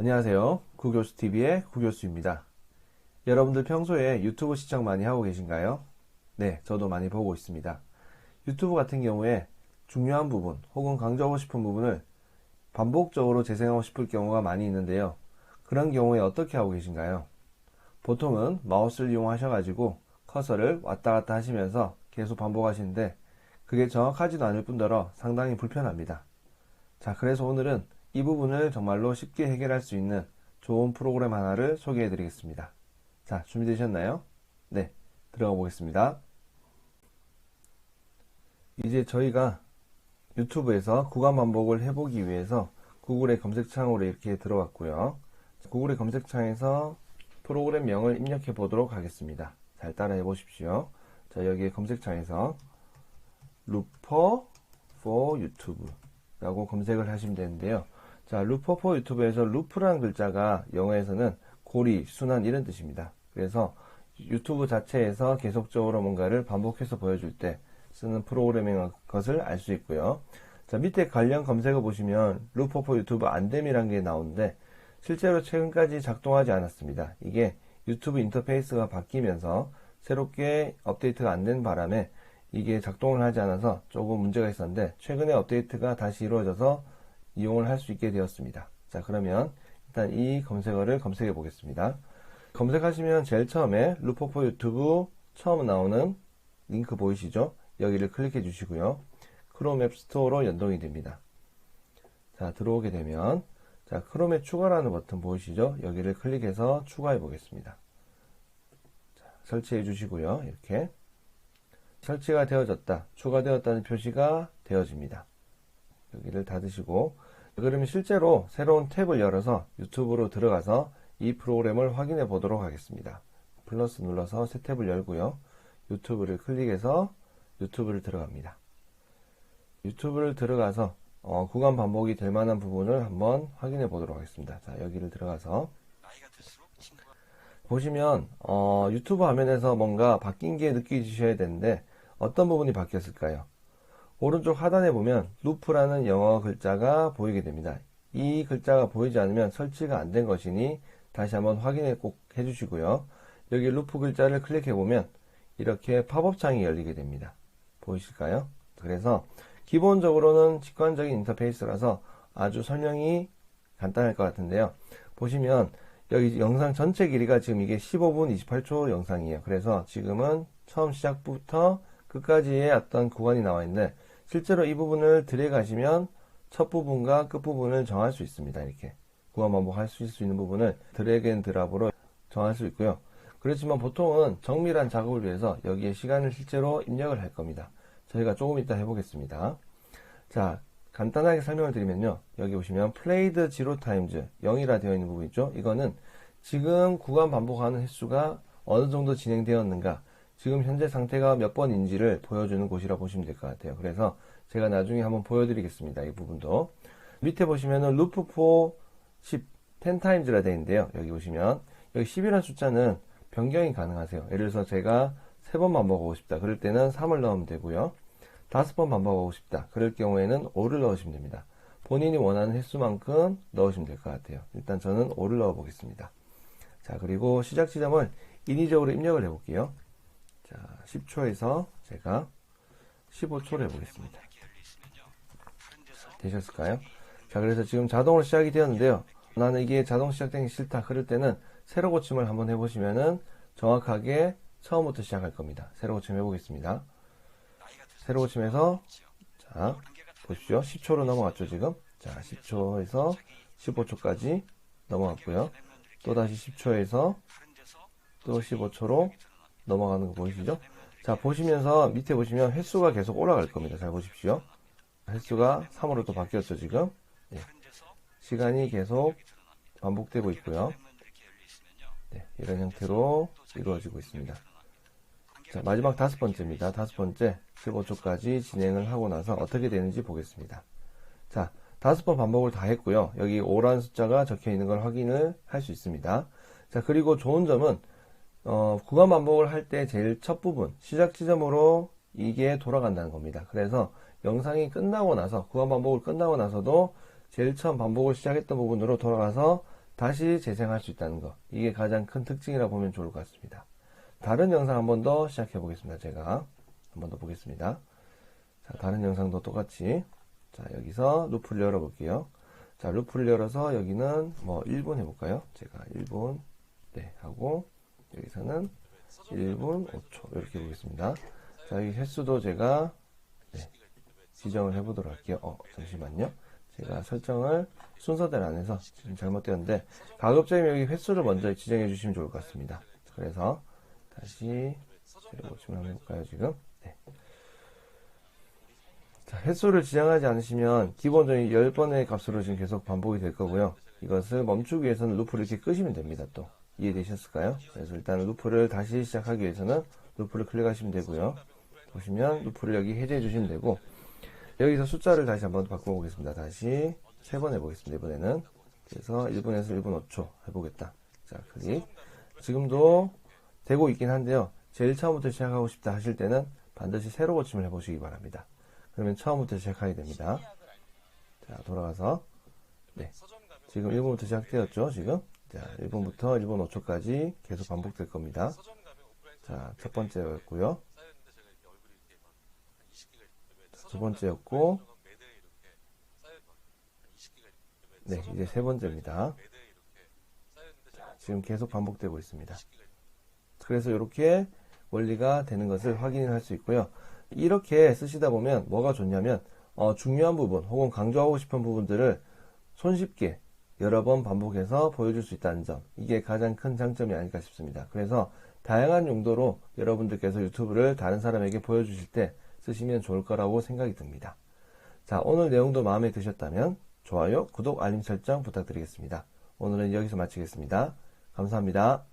안녕하세요. 구교수TV의 구교수입니다. 여러분들 평소에 유튜브 시청 많이 하고 계신가요? 네, 저도 많이 보고 있습니다. 유튜브 같은 경우에 중요한 부분 혹은 강조하고 싶은 부분을 반복적으로 재생하고 싶을 경우가 많이 있는데요. 그런 경우에 어떻게 하고 계신가요? 보통은 마우스를 이용하셔가지고 커서를 왔다 갔다 하시면서 계속 반복하시는데 그게 정확하지도 않을 뿐더러 상당히 불편합니다. 자, 그래서 오늘은 이 부분을 정말로 쉽게 해결할 수 있는 좋은 프로그램 하나를 소개해 드리겠습니다. 자, 준비되셨나요? 네, 들어가 보겠습니다. 이제 저희가 유튜브에서 구간 반복을 해보기 위해서 구글의 검색창으로 이렇게 들어왔고요. 구글의 검색창에서 프로그램명을 입력해 보도록 하겠습니다. 잘 따라해 보십시오. 자, 여기에 검색창에서 루퍼 for YouTube 라고 검색을 하시면 되는데요. 자, 루퍼 for 유튜브에서 루프라는 글자가 영어에서는 고리, 순환 이런 뜻입니다. 그래서 유튜브 자체에서 계속적으로 뭔가를 반복해서 보여줄 때 쓰는 프로그래밍 것을 알 수 있고요. 자, 밑에 관련 검색어 보시면 루퍼 for 유튜브 안됨이라는 게 나오는데 실제로 최근까지 작동하지 않았습니다. 이게 유튜브 인터페이스가 바뀌면서 새롭게 업데이트가 안 된 바람에 이게 작동을 하지 않아서 조금 문제가 있었는데 최근에 업데이트가 다시 이루어져서 이용을 할 수 있게 되었습니다. 자 그러면 일단 이 검색어를 검색해 보겠습니다. 검색하시면 제일 처음에 루퍼포 유튜브 처음 나오는 링크 보이시죠? 여기를 클릭해 주시고요. 크롬 앱 스토어로 연동이 됩니다. 자 들어오게 되면 자 크롬에 추가라는 버튼 보이시죠? 여기를 클릭해서 추가해 보겠습니다. 자, 설치해 주시고요. 이렇게 설치가 되어졌다, 추가되었다는 표시가 되어집니다. 여기를 닫으시고 그러면 실제로 새로운 탭을 열어서 유튜브로 들어가서 이 프로그램을 확인해 보도록 하겠습니다. 플러스 눌러서 새 탭을 열고요. 유튜브를 클릭해서 유튜브를 들어갑니다. 유튜브를 들어가서 어, 구간 반복이 될 만한 부분을 한번 확인해 보도록 하겠습니다. 자, 여기를 들어가서 보시면 어, 유튜브 화면에서 뭔가 바뀐 게 느껴지셔야 되는데 어떤 부분이 바뀌었을까요? 오른쪽 하단에 보면 루프라는 영어 글자가 보이게 됩니다. 이 글자가 보이지 않으면 설치가 안 된 것이니 다시 한번 확인해 꼭 해주시고요. 여기 루프 글자를 클릭해 보면 이렇게 팝업 창이 열리게 됩니다. 보이실까요? 그래서 기본적으로는 직관적인 인터페이스라서 아주 설명이 간단할 것 같은데요. 보시면 여기 영상 전체 길이가 지금 이게 15분 28초 영상이에요. 그래서 지금은 처음 시작부터 끝까지의 어떤 구간이 나와 있는데 실제로 이 부분을 들어가시면 첫 부분과 끝 부분을 정할 수 있습니다. 이렇게 구간 반복할 수 있는 부분을 드래그 앤 드랍으로 정할 수 있고요. 그렇지만 보통은 정밀한 작업을 위해서 여기에 시간을 실제로 입력을 할 겁니다. 저희가 조금 이따 해보겠습니다. 자, 간단하게 설명을 드리면요. 여기 보시면 played zero times 0이라 되어 있는 부분 있죠. 이거는 지금 구간 반복하는 횟수가 어느 정도 진행되었는가 지금 현재 상태가 몇 번인지를 보여주는 곳이라 보시면 될 것 같아요. 그래서 제가 나중에 한번 보여드리겠습니다. 이 부분도. 밑에 보시면은 루프 4 10, 10 times라 되어 있는데요. 여기 보시면 여기 10이라는 숫자는 변경이 가능하세요. 예를 들어서 제가 3번 반복하고 싶다. 그럴 때는 3을 넣으면 되고요. 5번 반복하고 싶다. 그럴 경우에는 5를 넣으시면 됩니다. 본인이 원하는 횟수만큼 넣으시면 될 것 같아요. 일단 저는 5를 넣어 보겠습니다. 자, 그리고 시작 지점을 인위적으로 입력을 해 볼게요. 자, 10초에서 제가 15초를 해보겠습니다. 되셨을까요? 자, 그래서 지금 자동으로 시작이 되었는데요. 나는 이게 자동 시작되기 싫다. 그럴 때는 세로 고침을 한번 해보시면은 정확하게 처음부터 시작할 겁니다. 세로 고침 해보겠습니다. 세로 고침에서 자, 보십시오. 10초로 넘어갔죠, 지금? 자, 10초에서 15초까지 넘어갔고요. 또 다시 10초에서 또 15초로 넘어가는 거 보이시죠? 자, 보시면서 밑에 보시면 횟수가 계속 올라갈 겁니다. 잘 보십시오. 횟수가 3으로 또 바뀌었죠, 지금. 네. 시간이 계속 반복되고 있고요. 네, 이런 형태로 이루어지고 있습니다. 자, 마지막 다섯 번째입니다. 다섯 번째 15초까지 진행을 하고 나서 어떻게 되는지 보겠습니다. 자, 다섯 번 반복을 다 했고요. 여기 5라는 숫자가 적혀 있는 걸 확인을 할 수 있습니다. 자, 그리고 좋은 점은 어, 구간 반복을 할 때 제일 첫 부분 시작 지점으로 이게 돌아간다는 겁니다. 그래서 영상이 끝나고 나서 구간 반복을 끝나고 나서도 제일 처음 반복을 시작했던 부분으로 돌아가서 다시 재생할 수 있다는 거. 이게 가장 큰 특징이라 보면 좋을 것 같습니다. 다른 영상 한 번 더 시작해 보겠습니다. 제가 한 번 더 보겠습니다. 자, 다른 영상도 똑같이 자, 여기서 루프를 열어 볼게요. 자, 루프를 열어서 여기는 뭐 1분 해볼까요? 제가 1분 네 하고 여기서는 1분 5초 이렇게 해보겠습니다. 자, 여기 횟수도 제가 네, 지정을 해보도록 할게요. 어, 잠시만요. 제가 설정을 순서대로 안 해서 지금 잘못되었는데 가급적이면 여기 횟수를 먼저 지정해 주시면 좋을 것 같습니다. 그래서 다시 보시면 해볼까요 지금 네. 자, 횟수를 지정하지 않으시면 기본적인 10번의 값으로 지금 계속 반복이 될 거고요. 이것을 멈추기 위해서는 루프를 이렇게 끄시면 됩니다. 또 이해되셨을까요? 그래서 일단 루프를 다시 시작하기 위해서는 루프를 클릭하시면 되고요. 보시면 루프를 여기 해제해 주시면 되고 여기서 숫자를 다시 한번 바꿔 보겠습니다. 다시 세 번 해보겠습니다. 이번에는 그래서 1분에서 1분 5초 해보겠다. 자 클릭 지금도 되고 있긴 한데요. 제일 처음부터 시작하고 싶다 하실 때는 반드시 세로 고침을 해보시기 바랍니다. 그러면 처음부터 시작하게 됩니다. 자 돌아가서 네 지금 1분부터 시작되었죠. 지금 자 1분부터 1분 5초까지 계속 반복될 겁니다. 자 첫 번째였고요. 두 번째였고, 네, 이제 세 번째입니다. 자, 지금 계속 반복되고 있습니다. 그래서 이렇게 원리가 되는 것을 확인할 수 있고요. 이렇게 쓰시다 보면 뭐가 좋냐면, 어, 중요한 부분 혹은 강조하고 싶은 부분들을 손쉽게 여러 번 반복해서 보여줄 수 있다는 점. 이게 가장 큰 장점이 아닐까 싶습니다. 그래서 다양한 용도로 여러분들께서 유튜브를 다른 사람에게 보여주실 때 쓰시면 좋을 거라고 생각이 듭니다. 자, 오늘 내용도 마음에 드셨다면 좋아요, 구독, 알림 설정 부탁드리겠습니다. 오늘은 여기서 마치겠습니다. 감사합니다.